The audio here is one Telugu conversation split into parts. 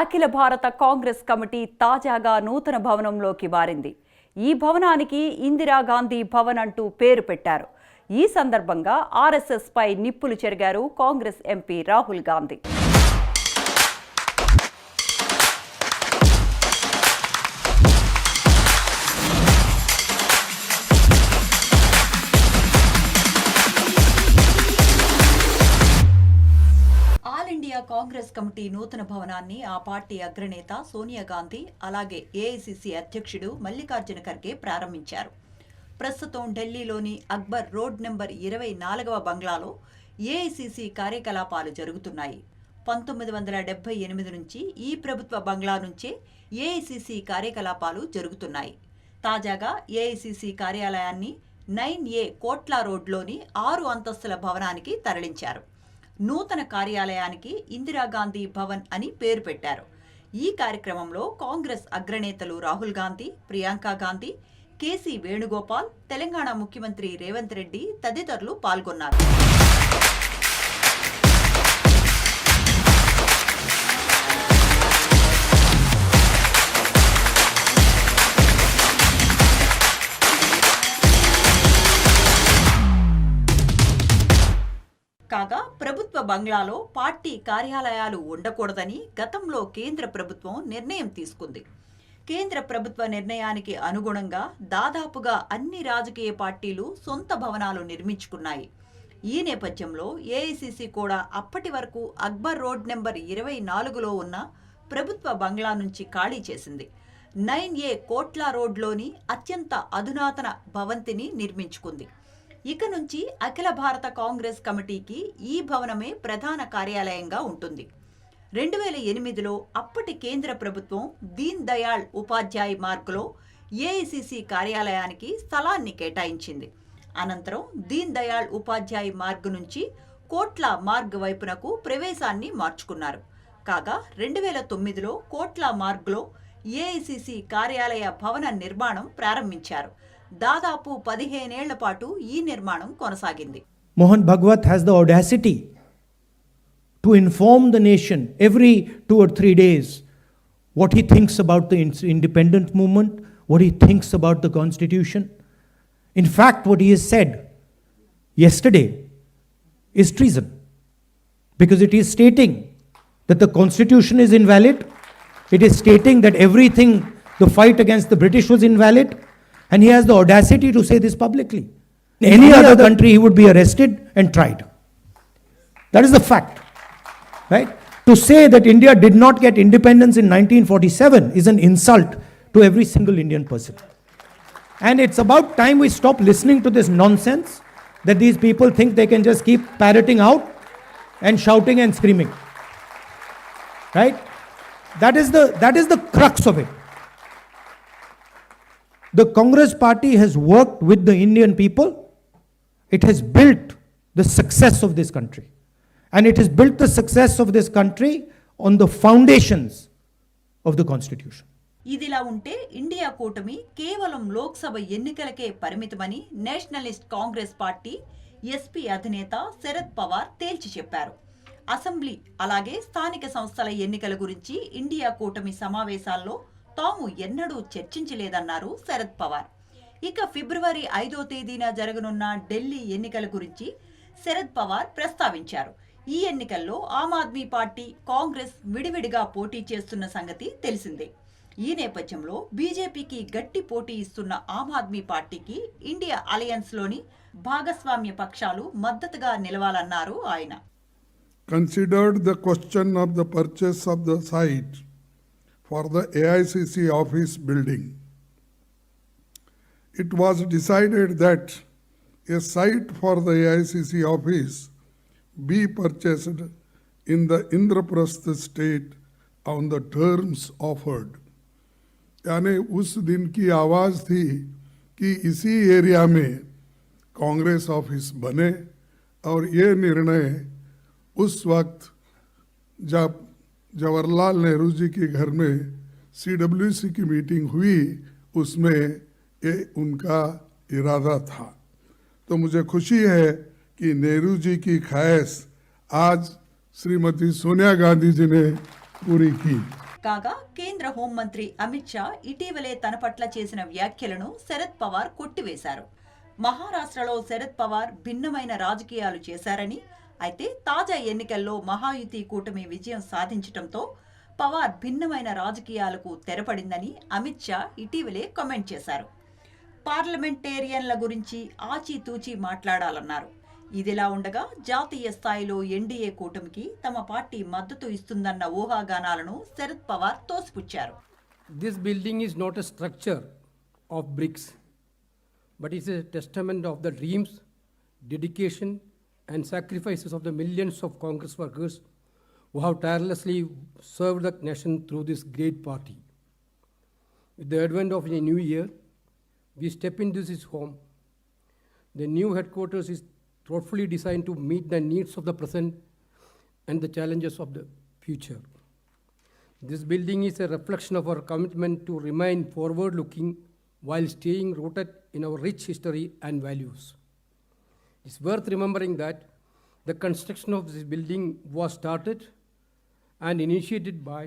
అఖిల భారత కాంగ్రెస్ కమిటీ తాజాగా నూతన భవనంలోకి మారింది ఈ భవనానికి ఇందిరాగాంధీ భవన్ అంటూ పేరు పెట్టారు. ఈ సందర్భంగా ఆర్ఎస్ఎస్ పై నిప్పులు చెరిగారు Congress MP Rahul Gandhi. Congress committee నూతన భవనాన్ని ఆ పార్టీ అగ్రనేత సోనియా గాంధీ అలాగే ఏఐసిసి అధ్యక్షుడు మల్లికార్జున ఖర్గే ప్రారంభించారు. ప్రస్తుతం ఢిల్లీలోని అక్బర్ రోడ్ నెంబర్ ఇరవై నాలుగవ బంగ్లాలో ఏఐసిసి కార్యకలాపాలు జరుగుతున్నాయి. పంతొమ్మిది వందల డెబ్బై ఎనిమిది నుంచి ఈ ప్రభుత్వ బంగ్లా నుంచే ఏఐసిసి కార్యకలాపాలు జరుగుతున్నాయి. తాజాగా ఏఐసిసి కార్యాలయాన్ని నైన్ ఏ కోట్లా రోడ్లోని ఆరు అంతస్తుల భవనానికి తరలించారు. నూతన కార్యాలయానికి ఇందిరాగాంధీ భవన్ అని పేరు పెట్టారు. ఈ కార్యక్రమంలో కాంగ్రెస్ అగ్రనేతలు రాహుల్ గాంధీ ప్రియాంక గాంధీ కేసీ వేణుగోపాల్ తెలంగాణ ముఖ్యమంత్రి రేవంత్ రెడ్డి తదితరులు పాల్గొన్నారు. బంగ్లాలో పార్టీ కార్యాలయాలు ఉండకూడదని గతంలో కేంద్ర ప్రభుత్వం నిర్ణయం తీసుకుంది. కేంద్ర ప్రభుత్వ నిర్ణయానికి అనుగుణంగా దాదాపుగా అన్ని రాజకీయ పార్టీలు సొంత భవనాలు నిర్మించుకున్నాయి. ఈ నేపథ్యంలో ఏఐసిసి కూడా అప్పటి వరకు అక్బర్ రోడ్ నెంబర్ ఇరవై నాలుగులో ఉన్న ప్రభుత్వ బంగ్లా నుంచి ఖాళీ చేసింది. నైన్ ఏ కోట్లా రోడ్లోని అత్యంత అధునాతన భవంతిని నిర్మించుకుంది. ఇక నుంచి అఖిల భారత కాంగ్రెస్ కమిటీకి ఈ భవనమే ప్రధాన కార్యాలయంగా ఉంటుంది. రెండు వేల ఎనిమిదిలో అప్పటి కేంద్ర ప్రభుత్వం దీన్ దయాళ్ ఉపాధ్యాయ్ మార్గ్లో ఏఐసిసి కార్యాలయానికి స్థలాన్ని కేటాయించింది. అనంతరం దీన్ దయాళ్ ఉపాధ్యాయ్ మార్గ్ నుంచి కోట్ల మార్గ్ వైపునకు ప్రవేశాన్ని మార్చుకున్నారు. కాగా రెండు వేల తొమ్మిదిలో కోట్ల మార్గ్లో ఏఐసిసి కార్యాలయ భవన నిర్మాణం ప్రారంభించారు. దాదాపు పదిహేనేళ్ళ పాటు ఈ నిర్మాణం కొనసాగింది Mohan Bhagwat has the audacity to inform the nation every two or three days what he thinks about the independent movement, what he thinks about the constitution. In fact, what he has said yesterday is treason because it is stating that the constitution is invalid, it is stating that everything, the fight against the British was invalid, and he has the audacity to say this publicly. In any other country, he would be arrested and tried. That is the fact. Right? To say that India did not get independence in 1947 is an insult to every single Indian person. And it's about time we stop listening to this nonsense that these people think they can just keep parroting out and shouting and screaming. Right? That is the, that is the crux of it. The Congress party has worked with the Indian people. It has built the success of this country. And it has built the success of this country on the foundations of the Constitution. ఇదిలా ఉంటే ఇండియా కూటమి కేవలం లోక్సభ ఎన్నికలకే పరిమితమని నేషనలిస్ట్ కాంగ్రెస్ పార్టీ ఎస్పీ అధినేత శరద్ పవార్ తేల్చి చెప్పారు అసెంబ్లీ అలాగే స్థానిక సంస్థల ఎన్నికల గురించి ఇండియా కూటమి సమావేశాల్లో తాము ఎన్నడూ చర్చించలేదన్నారు శరద్ పవార్. ఇక ఫిబ్రవరి ఐదో తేదీన జరగనున్న ఢిల్లీ ఎన్నికల గురించి శరద్ పవార్ ప్రస్తావించారు. ఈ ఎన్నికల్లో ఆమ్ ఆద్మీ పార్టీ కాంగ్రెస్ విడివిడిగా పోటీ చేస్తున్న సంగతి తెలిసిందే. ఈ నేపథ్యంలో బీజేపీకి గట్టి పోటీ ఇస్తున్న ఆమ్ ఆద్మీ పార్టీకి ఇండియా అలయన్స్లోని భాగస్వామ్య పక్షాలు మద్దతుగా నిలవాలన్నారు ఆయన. Considered the question of the purchase of the site for the AICC office building. It was decided that a site for the AICC office be purchased in the Indraprastha state on the terms offered. यानी उस दिन की आवाज़ थी कि इसी एरिया में कांग्रेस ऑफ़िस बने और ये निर्णय उस वक्त जब जवाहरलाल नेहरू जी के घर में सीडब्ल्यूसी की मीटिंग हुई उसमें ये उनका इरादा था तो मुझे खुशी है कि नेहरू जी की ख्वाहिश आज श्रीमती सोनिया गांधी जी ने पूरी की కాగా కేంద్ర హోంమంత్రి అమిత్ షా ఇటీవలే తన పట్ల చేసిన వ్యాఖ్యలను శరద్ పవార్ కొట్టివేశారు మహారాష్ట్రలో శరద్ పవార్ భిన్నమైన రాజకీయాలు చేశారని అయితే తాజా ఎన్నికల్లో మహాయుతి కూటమి విజయం సాధించటంతో పవార్ భిన్నమైన రాజకీయాలకు తెరపడిందని అమిత్ షా ఇటీవలే కామెంట్ చేశారు. పార్లమెంటేరియన్ల గురించి ఆచితూచి మాట్లాడాలన్నారు. ఇదిలా ఉండగా జాతీయ స్థాయిలో ఎన్డీఏ కూటమికి తమ పార్టీ మద్దతు ఇస్తుందన్న ఊహాగానాలను Sharad Pawar తోసిపుచ్చారు. This building is not a structure of bricks but is a testament of the dreams dedication and sacrifices of the millions of Congress workers who have tirelessly served the nation through this great party. With the advent of a new year, we step into this home. The new headquarters is thoughtfully designed to meet the needs of the present and the challenges of the future. This building is a reflection of our commitment to remain forward looking while staying rooted in our rich history and values. It's worth remembering that the construction of this building was started and initiated by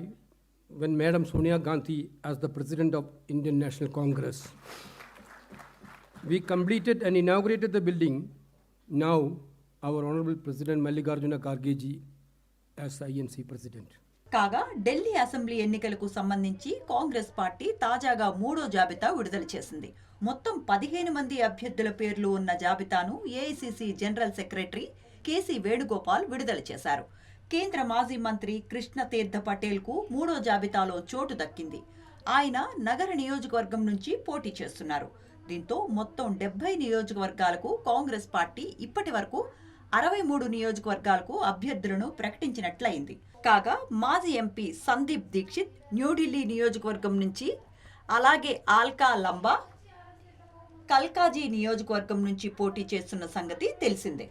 when Madam Sonia Gandhi as the President of Indian National Congress. We completed and inaugurated the building. Now, our Honorable President Mallikarjuna Kargeji as INC President. కాగా ఢిల్లీ అసెంబ్లీ ఎన్నికలకు సంబంధించి కాంగ్రెస్ పార్టీ తాజాగా మూడో జాబితా విడుదల చేసింది మొత్తం పదిహేను మంది అభ్యర్థుల పేర్లు ఉన్న జాబితాను AICC general secretary KC Venugopal విడుదల చేశారు. కేంద్ర మాజీ మంత్రి కృష్ణతీర్థ తీర్థ పటేల్కు మూడో జాబితాలో చోటు దక్కింది. ఆయన నగర నియోజకవర్గం నుంచి పోటీ చేస్తున్నారు. దీంతో మొత్తం డెబ్బై నియోజకవర్గాలకు కాంగ్రెస్ పార్టీ ఇప్పటి వరకు అరవై మూడు నియోజకవర్గాలకు అభ్యర్థులను ప్రకటించినట్లయింది. కాగా మాజీ ఎంపీ సందీప్ దీక్షిత్ న్యూఢిల్లీ నియోజకవర్గం నుంచి అలాగే ఆల్కా లంబా కల్కాజీ నియోజకవర్గం నుంచి పోటీ చేస్తున్న సంగతి తెలిసిందే.